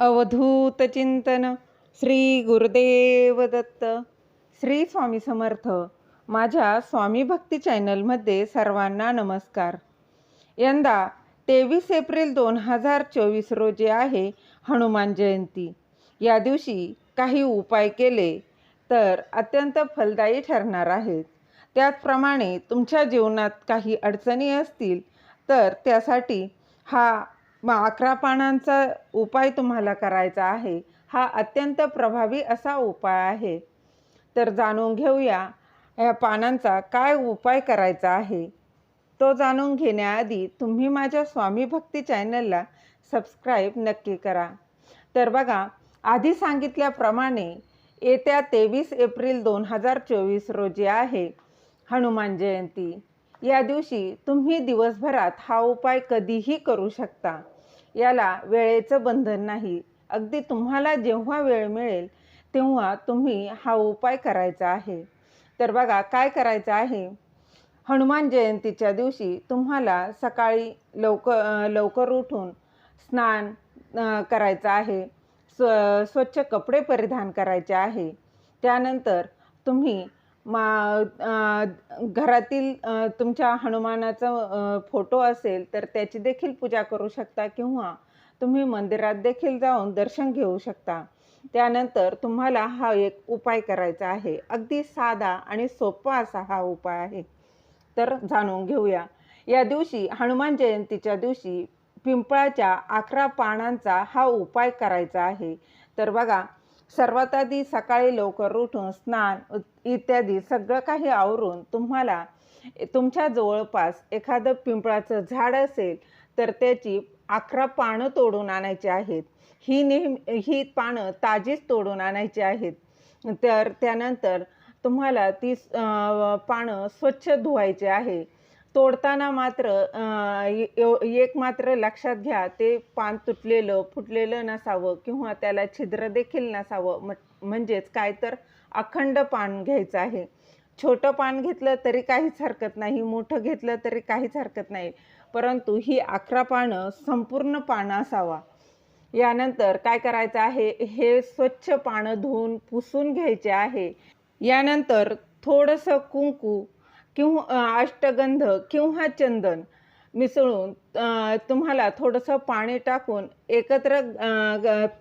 अवधूत चिंतन श्री गुरुदेव दत्त श्री स्वामी समर्थ. माझ्या स्वामी भक्ती चॅनलमध्ये सर्वांना नमस्कार. यंदा तेवीस एप्रिल दोन हजार चोवीस रोजी आहे हनुमान जयंती. या दिवशी काही उपाय केले तर अत्यंत फलदायी ठरणार आहेत. त्याचप्रमाणे तुमच्या जीवनात काही अडचणी असतील तर त्यासाठी हा मग अकरा पानांचा उपाय तुम्हाला करायचा आहे हा अत्यंत प्रभावी असा उपाय आहे. तर जाणून घेऊया या पानांचा काय उपाय करायचा आहे? तो जाणून घेण्याआधी तुम्ही माझ्या स्वामी भक्ती चॅनलला सबस्क्राईब नक्की करा. तर बघा आधी सांगितल्याप्रमाणे येत्या तेवीस एप्रिल दोन हजार चोवीस रोजी आहे हनुमान जयंती. या दिवशी तुम्ही दिवसभरात हा उपाय कधीही करू शकता. याला वेळेचं बंधन नाही. अगदी तुम्हाला जेव्हा वेळ मिळेल तेव्हा तुम्ही हा उपाय करायचा आहे. तर बघा काय करायचं आहे? हनुमान जयंतीच्या दिवशी तुम्हाला सकाळी लवकर लवकर उठून स्नान करायचं आहे. स्व स्वच्छ कपडे परिधान करायचे आहे. त्यानंतर तुम्ही मा घरातील तुमच्या हनुमानाचा फोटो असेल तर त्याची देखील पूजा करू शकता किंवा तुम्ही मंदिरात देखील जाऊन दर्शन घेऊ शकता. त्यानंतर तुम्हाला हा एक उपाय करायचा आहे. अगदी साधा आणि सोपा असा हा उपाय आहे. तर जाणून घेऊया. या दिवशी हनुमान जयंतीच्या दिवशी पिंपळाच्या अकरा पानांचा हा उपाय करायचा आहे. तर बघा सर्वात आधी सकाळी लवकर उठून स्नान इत्यादी सगळं काही आवरून तुम्हाला तुमच्या जवळपास एखादं पिंपळाचं झाड असेल तर त्याची अकरा पानं तोडून आणायची आहेत. ही नेहमी ही पानं ताजीच तोडून आणायची आहेत. तर त्यानंतर तुम्हाला ती पानं स्वच्छ धुवायची आहे. तोडताना मात्र एक मात्र लक्षात घ्या ते पान तुटलेलं फुटलेलं नसावं किंवा त्याला छिद्र देखील नसावं. म्हणजेच काय तर अखंड पान घ्यायचं आहे. छोटं पान घेतलं तरी काहीच हरकत नाही मोठं घेतलं तरी काहीच हरकत नाही. परंतु ही अकरा पानं संपूर्ण पानं असावा. यानंतर काय करायचं आहे? हे स्वच्छ पानं धुवून पुसून घ्यायचे आहे. यानंतर थोडंसं कुंकू किंवा अष्टगंध किंवा चंदन मिसळून तुम्हाला थोडंसं पाणी टाकून एकत्र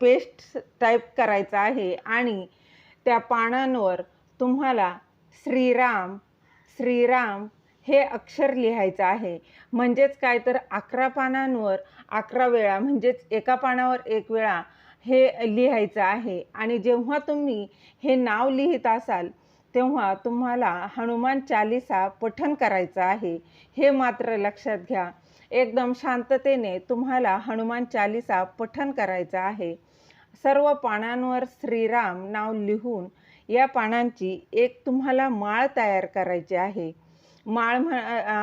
पेस्ट टाईप करायचं आहे आणि त्या पानांवर तुम्हाला श्रीराम श्रीराम हे अक्षर लिहायचं आहे. म्हणजेच काय तर अकरा पानांवर अकरा वेळा म्हणजेच एका पानावर एक वेळा हे लिहायचं आहे. आणि जेव्हा तुम्ही हे नाव लिहित असाल तेव्हा तुम्हाला हनुमान चालिसा पठन करायचं आहे हे मात्र लक्षात घ्या. एकदम शांततेने तुम्हाला हनुमान चालिसा पठन करायचं आहे. सर्व पानांवर श्रीराम नाव लिहून या पानांची एक तुम्हाला माळ तयार करायची आहे. माळ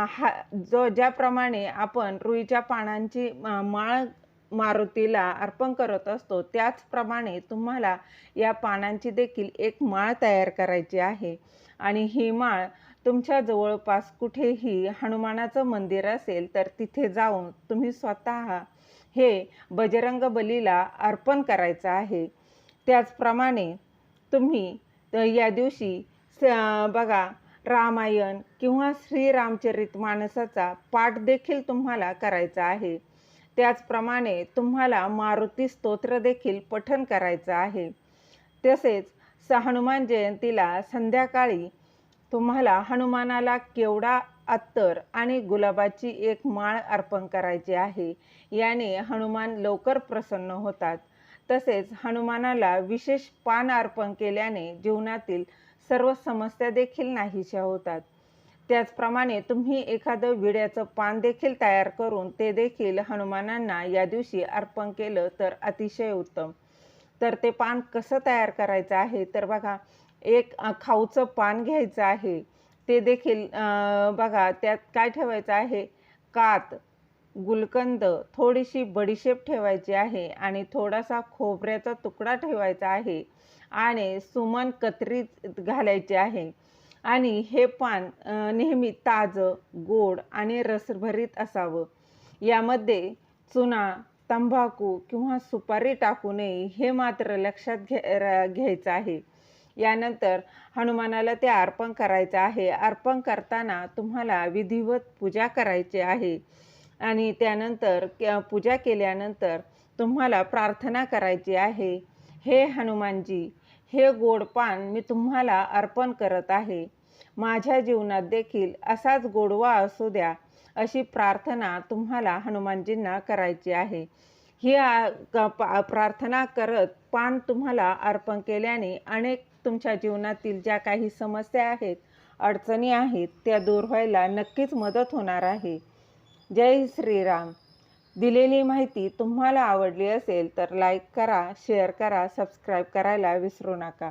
हा जो ज्याप्रमाणे आपण रुईच्या पानांची माळ मारुतीला अर्पण करत असतो. त्याचप्रमाणे तुम्हाला या पानांची देखील एक माळ तयार करायची आहे. आणि ही माळ तुमच्या जवळपास कुठेही हनुमानाचं मंदिर असेल तर तिथे जाऊन तुम्ही स्वतः हे बजरंग बलीला अर्पण करायचं आहे. त्याचप्रमाणे तुम्ही या दिवशी बघा रामायण किंवा श्रीरामचरित मानसाचा पाठ देखील तुम्हाला करायचा आहे. त्याचप्रमाणे तुम्हाला मारुती स्तोत्र देखील पठन करायचं आहे. तसेच स हनुमान जयंतीला संध्याकाळी तुम्हाला हनुमानाला केवडा अत्तर आणि गुलाबाची एक माळ अर्पण करायची आहे. याने हनुमान लवकर प्रसन्न होतात. तसेच हनुमानाला विशेष पान अर्पण केल्याने जीवनातील सर्व समस्या देखील नाहीशा होतात. त्याचप्रमाणे तुम्ही एखादं विड्याचं पान देखील तयार करून ते देखील हनुमानांना या दिवशी अर्पण केलं तर अतिशय उत्तम. तर ते पान कसं तयार करायचं आहे? तर बघा एक खाऊचं पान घ्यायचं आहे. ते देखील बघा त्यात काय ठेवायचं आहे? कात गुलकंद थोडीशी बडीशेप ठेवायची आहे आणि थोडासा खोबऱ्याचा तुकडा ठेवायचा आहे आणि सुमन कत्री घालायची आहे. आणि हे पान नेहमी ताजं गोड आणि रसभरीत असावं. यामध्ये चुना तंबाखू किंवा सुपारी टाकू नये हे मात्र लक्षात घ्या घ्यायचं आहे. यानंतर हनुमानाला ते अर्पण करायचं आहे. अर्पण करताना तुम्हाला विधिवत पूजा करायची आहे. आणि त्यानंतर क- पूजा केल्यानंतर तुम्हाला प्रार्थना करायची आहे. हे हनुमानजी हे गोड पान मी तुम्हाला अर्पण करत आहे. माझ्या जीवनात देखील असाच गोडवा असू द्या अशी प्रार्थना तुम्हाला हनुमानजींना करायची आहे. ही प्रार्थना करत पान तुम्हाला अर्पण केल्याने अनेक तुमच्या जीवनातील ज्या काही समस्या आहेत अडचणी आहेत त्या दूर व्हायला नक्कीच मदत होणार आहे. जय श्रीराम. दिलेली माहिती तुम्हाला आवडली असेल तर लाईक करा शेअर करा सबस्क्राईब करायला विसरू नका.